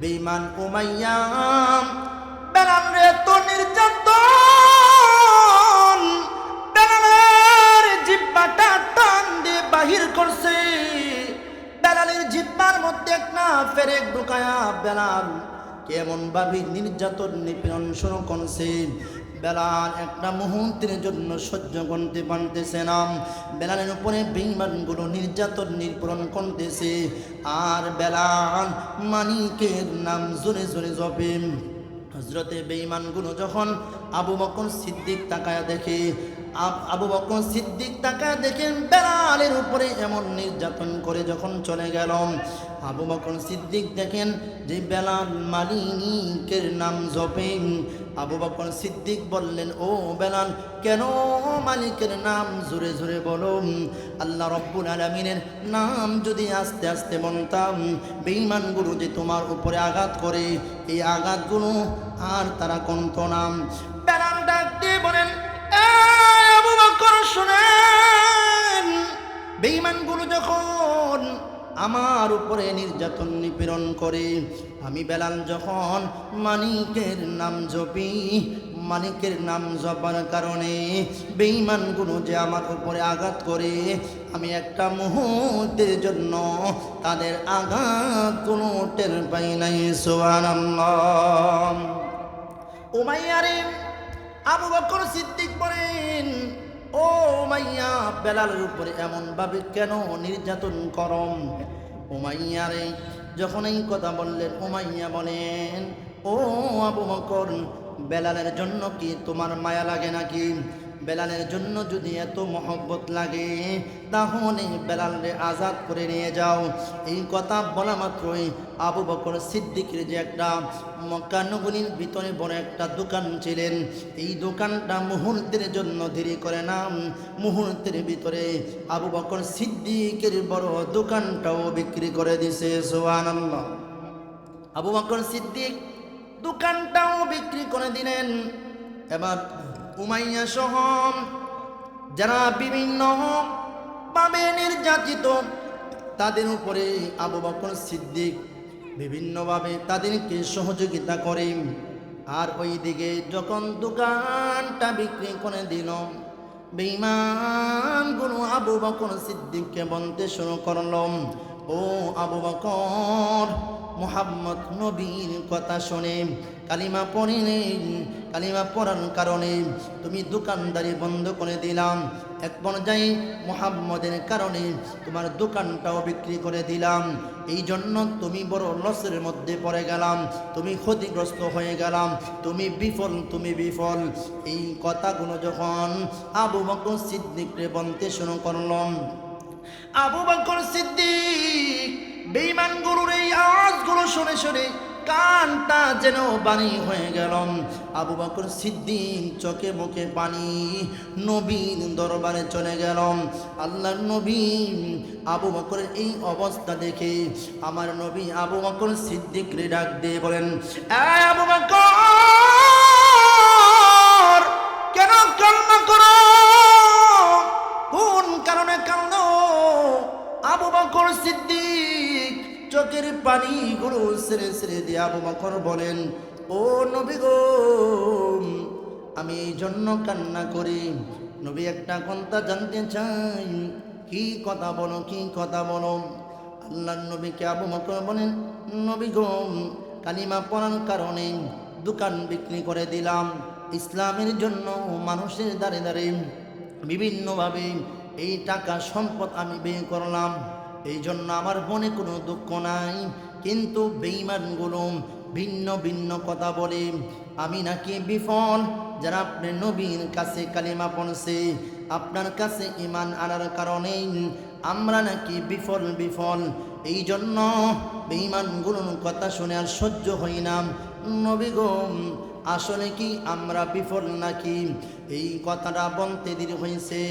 বেঈমান উমাইয়াম বেলাল রে তো নির্যাতন, বেলালের জিব্বাটা টান দিয়ে বাহির করছে। বেলালের জিব্বার মধ্যে একটা ফেরেক ঢুকায়া বেলাল কেমন ভাবে নির্যাতন নিপীড়ন শুরু করছে। বেলাল একটা মুহূর্তের জন্য সহ্য করতে পারতেছে না। বেলালের উপরে বেইমানগুলো নির্যাতন নির্পূরণ করতেছে। আর বেলাল মানিকের নাম জোরে জোরে জপে। হজরতে বেঈমানগুলো যখন আবু বকর সিদ্দিক তাকায় দেখে আব- বকর সিদ্দিক তাকায়া দেখেন বেলালের উপরে এমন নির্যাতন করে যখন চলে গেল। আবু বকর সিদ্দিক দেখেন যে বেলাল মালিকের নাম জপে। আবু বকর সিদ্দিক বললেন, ও বেলাল, কেন মালিকের নাম জোরে জোরে বলো? আল্লাহ রব্বুল আলমিনের নাম যদি আস্তে আস্তে বলতাম, বেঈমানগুলো যে তোমার উপরে আঘাত করে, এই আঘাতগুলো আর তারা কন্ত নাম আমার উপরে নির্যাতন নিপীড়ন করে। আমি বেলাল যখন মানিকের নাম জপি মালিকের নাম জপার কারণে বেঈমানগুলো যে আমার উপরে আঘাত করে, আমি একটা মুহূর্তের জন্য তাদের আঘাত কোনো টের পাই নাই সোয়ান উমাইয়ারে আবু বকর সিদ্দিক বলেন ও উমাইয়া, বেলালের উপরে এমন ভাবে কেন নির্যাতন করম? উমাইয়ারে যখন এই কথা বললেন, উমাইয়া বলেন, ও আবু বকর, বেলালের জন্য কি তোমার মায়া লাগে নাকি? বেলালের জন্য যদি এত মহব্বত লাগে, তাহলে বেলালরে আজাদ করে নিয়ে যাও। এই কথা বলা মাত্রই আবু বকর সিদ্দিকের যে একটা মক্কানগরীর ভিতরে বড় একটা দোকান ছিলেন। এই দোকানটা মুহূর্তের জন্য দেরি করে না। মুহূর্তের ভিতরে আবু বকর সিদ্দিকের বড় দোকানটাও বিক্রি করে দিছে সোহানাল্লাহ আবু বকর সিদ্দিক দোকানটাও বিক্রি করে দিলেন। এবার উমাইয়া সহ যারা বিভিন্ন ভাবে নির্যাতিত, তাদের উপরে আবু বকর সিদ্দিক বিভিন্নভাবে তাদেরকে সহযোগিতা করে। আর ওই দিকে যখন দোকানটা বিক্রি করে দিল, বেঈমানগুলো আবু বকর সিদ্দিককে বলতে শুরু করলাম ও আবু বকর, মোহাম্মদ নবীর কথা শুনে কালিমা পড়িলেন কালিমা পড়ার কারণে তুমি দোকানদারি বন্ধ করে দিলাম। এক পর্যায়ে মোহাম্মদের কারণে তোমার দোকানটাও বিক্রি করে দিলাম। এই জন্য তুমি বড় লসের মধ্যে পড়ে গেলাম। তুমি ক্ষতিগ্রস্ত হয়ে গেলাম। তুমি বিফল তুমি বিফল। এই কথাগুলো যখন আবু বকর সিদ্দিকরে বলতে শুরু করলাম আবু বকর সিদ্দিক বেঈমান গরুর এই আওয়াজগুলো শুনে শুনে কানটা যেন বাণী হয়ে গেল। আবু বকর সিদ্দিক চোখে মুখে পানি নবীন দরবারে চলে গেল। আল্লাহ নবী আবু বকরের এই অবস্থা দেখে আমার নবী আবু বকর সিদ্দিক ডাক দিয়ে বলেন "এই আবু বকর! ছেড়ে ছেড়ে দিয়ে আবু বকর বলেন, ও নবী গো, আমি এই জন্য কান্না করি। নবী একটা কথা জানতে চাই। কি কথা বলো, কি কথা বলো? আল্লাহ নবীকে আবু বকর বলেন, নবী গো, কালিমা পড়ার কারণে দোকান বিক্রি করে দিলাম। ইসলামের জন্য মানুষের দ্বারে দ্বারে বিভিন্নভাবে এই টাকা সম্পদ আমি ব্যয় করলাম। এই জন্য আমার মনে কোনো দুঃখ নাই। কিন্তু বেইমানগুলো ভিন্ন ভিন্ন কথা বলে। আমি নাকি বিফল? যারা আপনি নবীর কাছে কালিমা পড়ছে, আপনার কাছে ইমান আনার কারণে আমরা নাকি বিফল বিফল। এই জন্য বেইমানগুলোর কথা শুনে আর সহ্য হই না। নবী গো আসলে কি আমরা বিফল নাকি? এই কথাটা বলতে দেরি হয়েছে।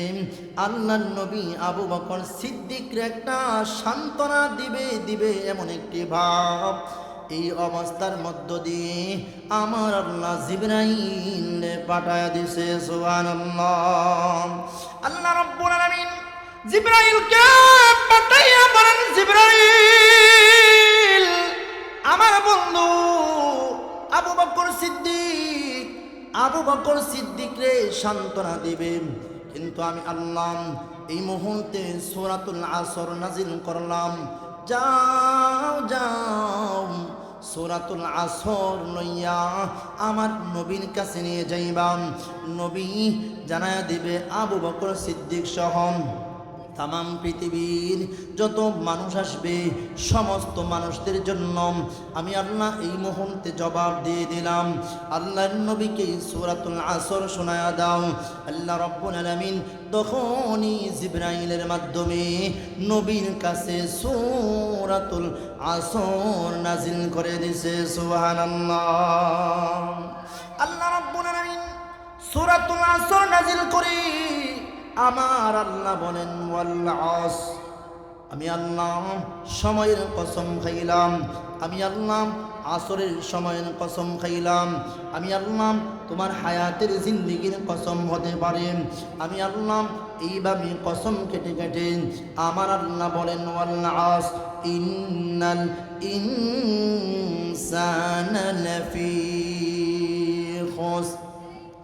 আল্লাহ নবী আবু বকর সিদ্দিকরে একটা সান্ত্বনা দিবে দিবে এমন একটি ভাব। এই অবস্থার মধ্য দিয়ে আমার আল্লাহ জিবরাইল পাঠায় দিছে সুবহানাল্লাহ। আল্লাহ রাব্বুল আলামিন জিবরাইলকে পাঠাইয়া বলেন, জিবরাইল রে সান্ত্বনা দিবে। কিন্তু আমি আল্লাহ এই মুহূর্তে সোরাতুল আসর নাজিল করলাম। যাও যাও, সোরাতুল আসর লইয়া আমার নবীর কাছে নিয়ে যাইবাম নবী জানায় দিবে আবু বকর সিদ্দিক সহ। তাম পৃথিবীর যত মানুষ আসবে, সমস্ত মানুষদের জন্য আমি আল্লাহ এই মুহূর্তে জবাব দিয়ে দিলাম। আল্লাহর নবীকে সূরাতুল আসর শোনায়া দাও। আল্লাহ রব্বুল আলামিন তখনই জিব্রাইলের মাধ্যমে নবীর কাছে সুরাতুল আসর নাজিল করে দিছে সুবহানাল্লাহ। আল্লাহ রব্বুল আলামিন সূরাতুল আসর নাজিল আমার আল্লাহ বলেন ওয়াল্লাস আমি আল্লাহ সময়ের কসম খাইলাম। আমি আল্লাহ আসরের সময়ের কসম খাইলাম। আমি আল্লাহ তোমার হায়াতের জিন্দিগির কসম হতে পারে। আমি আল্লাহ এইভাবে কসম কেটে কেটে আমার আল্লাহ বলেন ওয়াল্লাস ইন্নাল ইনসানা লাফি খুস।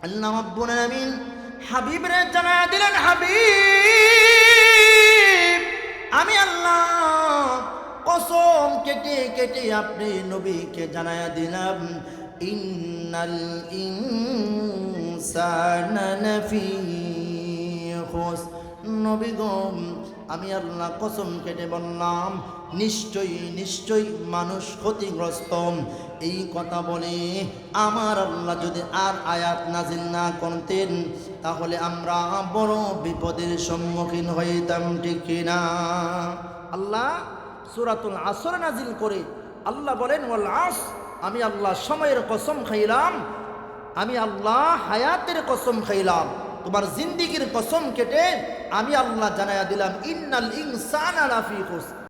আল্লাহ রাব্বুল আলামিন হাবিব রে জানা দিলেন, হাবিব, আমি আল্লাহ কসম কেটে কেটে আপনি নবীকে জানায়া দিলাম, ইন্নাল ইনসানা খুস। নবী আমি আল্লাহ কসম কেটে বললাম নিশ্চয়ই নিশ্চয়ই মানুষ ক্ষতিগ্রস্ত। এই কথা বলে আমার আল্লাহ যদি আর আয়াত নাজিল না করতেন, তাহলে আমরা বড় বিপদের সম্মুখীন হইতাম, ঠিক কিনা আল্লাহ সুরাতুল আসর নাজিল করে আল্লাহ বলেন আস আমি আল্লাহ সময়ের কসম খাইলাম, আমি আল্লাহ হায়াতের কসম খাইলাম, তোমার জিন্দিগির কসম কেটে আমি আল্লাহ জানাইয়া দিলাম, ইন্নাল ইনসান আলাফি